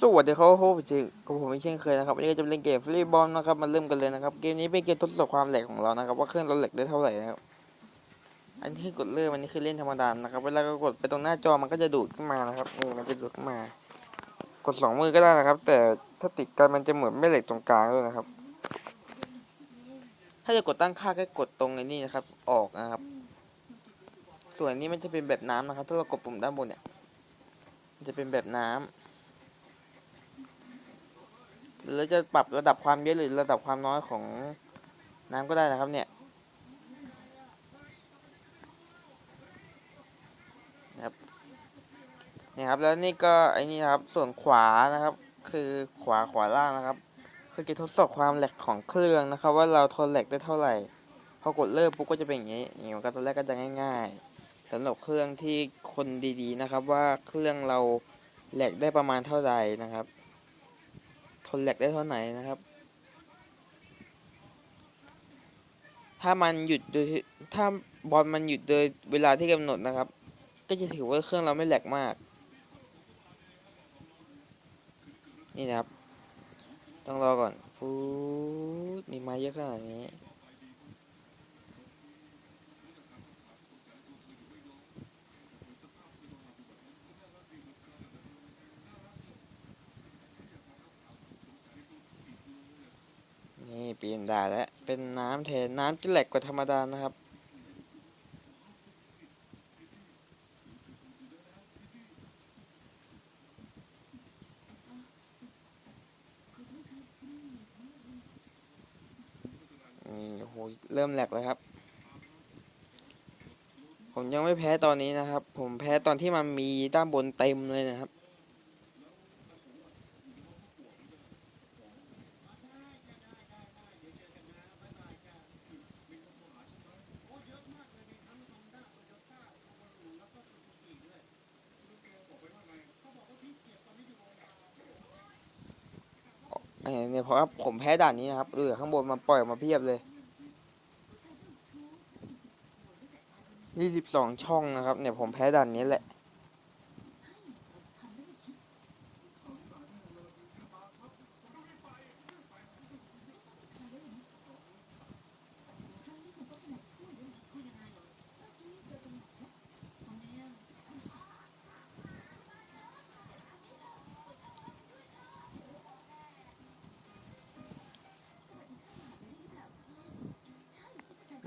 สวัสดีครับผมจิกับผมอีกเช่นเคยนะครับวันนี้ก็จะเล่นเกมฟรีบอมนะครับมาเริ่มกันเลยนะครับเกมนี้เป็นเกมทดสอบความแหลกของเรานะครับ ว่าเครื่องเราแหลกได้เท่าไหร่นะครับอันนี้กดเริ่มอันนี้คือเล่นธรรมดานะครับ เวลาก็กดไปตรงหน้าจอมันก็จะดูดขึ้นมานะครับนี่มันจะดูดขึ้นมา กดสองมือก็ได้นะครับ แต่ถ้าติดกันมันจะเหมือนไม่เหล็กตรงกลางด้วยนะครับ ถ้าจะกดตั้งค่าก็กดตรงไอ้นี่นะครับ ออกนะครับ ส่วนนี้มันจะเป็นแบบน้ำนะครับ ถ้าเรากดปุ่มด้านบนเนี่ย จะเป็นแบบน้ำ หรือจะปรับระดับความเยอะหรือระดับความน้อยของน้ำก็ได้นะครับเนี่ยนะครับนี่ครับแล้วนี่ก็ไอ้นี่ครับส่วนขวานะครับ คือขวาขวาล่างนะครับ คือจะทดสอบความแหลกของเครื่องนะครับ ว่าเราทนแหลกได้เท่าไหร่พอกดเริ่มปุ๊บก็จะเป็นอย่างนี้อย่างนี้ก็ตอนแรกก็จะง่าย ๆสำหรับเครื่องที่คนดีๆนะครับ ว่าเครื่องเราแหลกได้ประมาณเท่าใดนะครับ นแหลกได้เท่าไหร่นะครับ ถ้ามันหยุดโดยถ้าบอลมันหยุดโดยเวลาที่กำหนดนะครับ ก็จะถือว่าเครื่องเราไม่แหลกมาก นี่นะครับ ต้องรอก่อนฟูนี่มาเยอะขนาดนี้ ปลี่ยนด่านแล้วเป็นน้ำแทนน้ำจะแหลกกว่าธรรมดานะครับ นี่โอ้โหเริ่มแหลกเลยครับ ผมยังไม่แพ้ตอนนี้นะครับ ผมแพ้ตอนที่มันมีด้านบนเต็มเลยนะครับ เนี่ยเพราะว่าผมแพ้ด่านนี้นะครับเหลือข้างบนมันปล่อยออกมาเพียบเลยยี่สิบสองช่องนะครับ เนี่ยผมแพ้ด่านนี้แหละ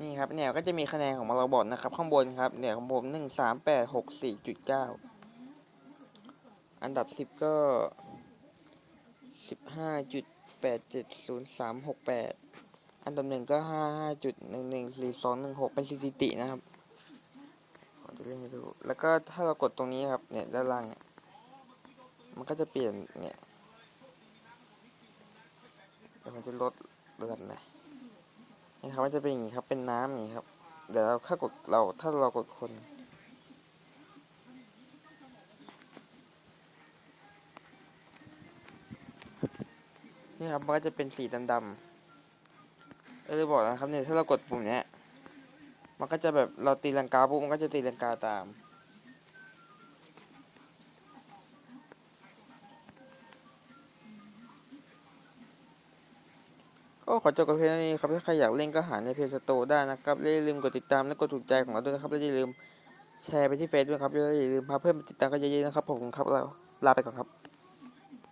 นี่ครับเนี่ยก็จะมีคะแนนของมาราบอทนะครับ ข้างบนครับเนี่ยของผมหนึ่งสามแปดหกสี่จุดเก้าอันดับสิบก็สิบห้าจุดแปดเจ็ดศูนย์สามหกแปดอันดับหนึ่งก็ห้าห้าจุดหนึ่งหนึ่งสี่สองหนึ่งหกเป็นสถิตินะครับผมจะเล่นให้ดูแล้วก็ถ้าเรากดตรงนี้ครับเนี่ยด้านล่างเนี่ยมันก็จะเปลี่ยนเนี่ยเดี๋ยวมันจะลดระดับไหน นี่ครับมันจะเป็นอย่างนี้ครับเป็นน้ำอย่างนี้ครับ เดี๋ยวเราถ้ากดเราถ้าเรากดคนนี่ครับมันก็จะเป็นสีดำๆเออบอกนะครับเนี่ยถ้าเรากดปุ่มเนี้ยมันก็จะแบบเราตีลังกาปุ๊บมันก็จะตีลังกาตาม ก็ขอจบกับเพลงนี้ครับ ถ้าใครอยากเล่นก็หาในเพจสโตร์ได้นะครับและอย่าลืมกดติดตามและกดถูกใจของเราด้วยนะครับ และอย่าลืมแชร์ไปที่เฟซด้วยครับและอย่าลืมพาเพื่อนมาติดตามกันเยอะๆนะครับ ผมครับเราลาไปก่อนครับ